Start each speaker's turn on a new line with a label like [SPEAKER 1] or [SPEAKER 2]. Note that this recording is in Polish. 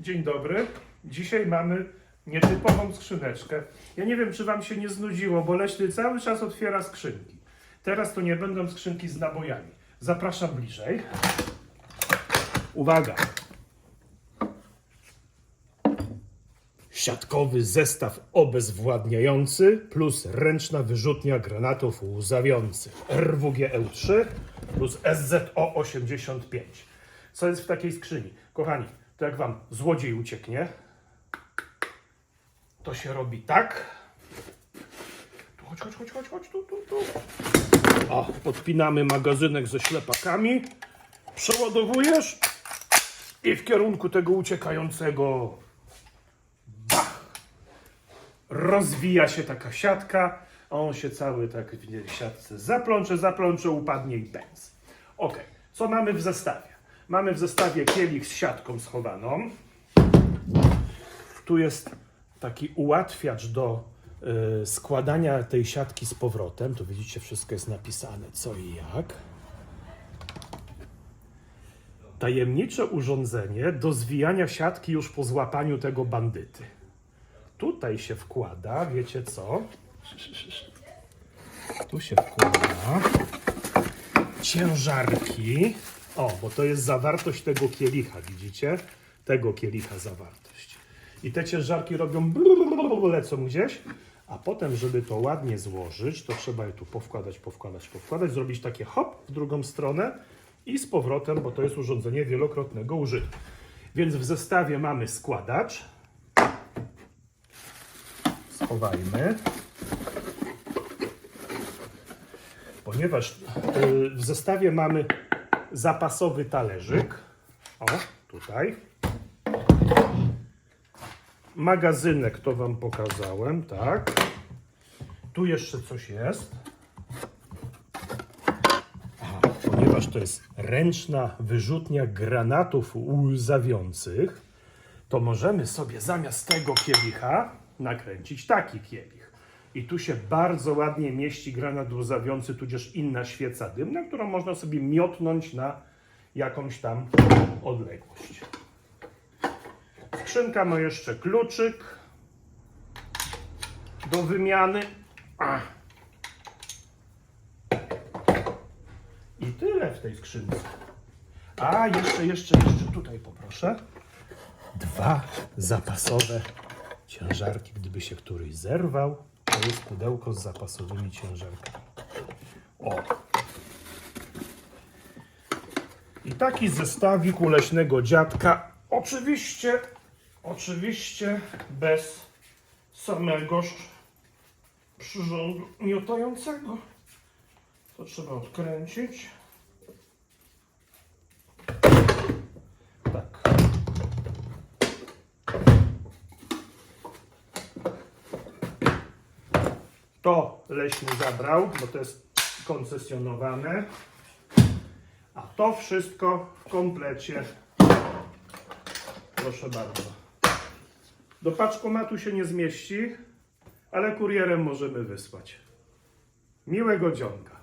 [SPEAKER 1] Dzień dobry. Dzisiaj mamy nietypową skrzyneczkę. Ja nie wiem, czy Wam się nie znudziło, bo Leśny cały czas otwiera skrzynki. Teraz to nie będą skrzynki z nabojami. Zapraszam bliżej. Uwaga! Siatkowy zestaw obezwładniający plus ręczna wyrzutnia granatów łzawiących RWGE-3 plus SZO-85. Co jest w takiej skrzyni? Kochani, to jak wam złodziej ucieknie, to się robi tak. Tu chodź, chodź, chodź, chodź, chodź, tu, tu, tu. O, podpinamy magazynek ze ślepakami, przeładowujesz i w kierunku tego uciekającego bach! Rozwija się taka siatka, on się cały tak w siatce zaplącze, zaplącze, upadnie i pędz. Ok, co mamy w zestawie? Mamy w zestawie kielich z siatką schowaną. Tu jest taki ułatwiacz do y, składania tej siatki z powrotem. Tu widzicie, wszystko jest napisane co i jak. Tajemnicze urządzenie do zwijania siatki już po złapaniu tego bandyty. Tutaj się wkłada, wiecie co? Tu się wkłada ciężarki. O, bo to jest zawartość tego kielicha, widzicie? Tego kielicha zawartość. I te ciężarki robią lecą gdzieś, a potem, żeby to ładnie złożyć, to trzeba je tu powkładać, powkładać, powkładać, zrobić takie hop w drugą stronę i z powrotem, bo to jest urządzenie wielokrotnego użytku. Więc w zestawie mamy składacz. Schowajmy. Ponieważ w zestawie mamy zapasowy talerzyk. O, tutaj. Magazynek to Wam pokazałem, tak. Tu jeszcze coś jest. Aha, ponieważ to jest ręczna wyrzutnia granatów łzawiących, to możemy sobie zamiast tego kielicha nakręcić taki kielich. I tu się bardzo ładnie mieści granat łzawiący, tudzież inna świeca dymna, którą można sobie miotnąć na jakąś tam odległość. Skrzynka ma jeszcze kluczyk do wymiany. I tyle w tej skrzynce. A, jeszcze, jeszcze, jeszcze tutaj poproszę. Dwa zapasowe ciężarki, gdyby się któryś zerwał. To jest pudełko z zapasowymi ciężarkami. O! I taki zestawik u leśnego dziadka. Oczywiście, oczywiście bez samegoż przyrządu miotającego. To trzeba odkręcić. To leśny zabrał, bo to jest koncesjonowane. A to wszystko w komplecie. Proszę bardzo. Do paczkomatu się nie zmieści, ale kurierem możemy wysłać. Miłego dzionka.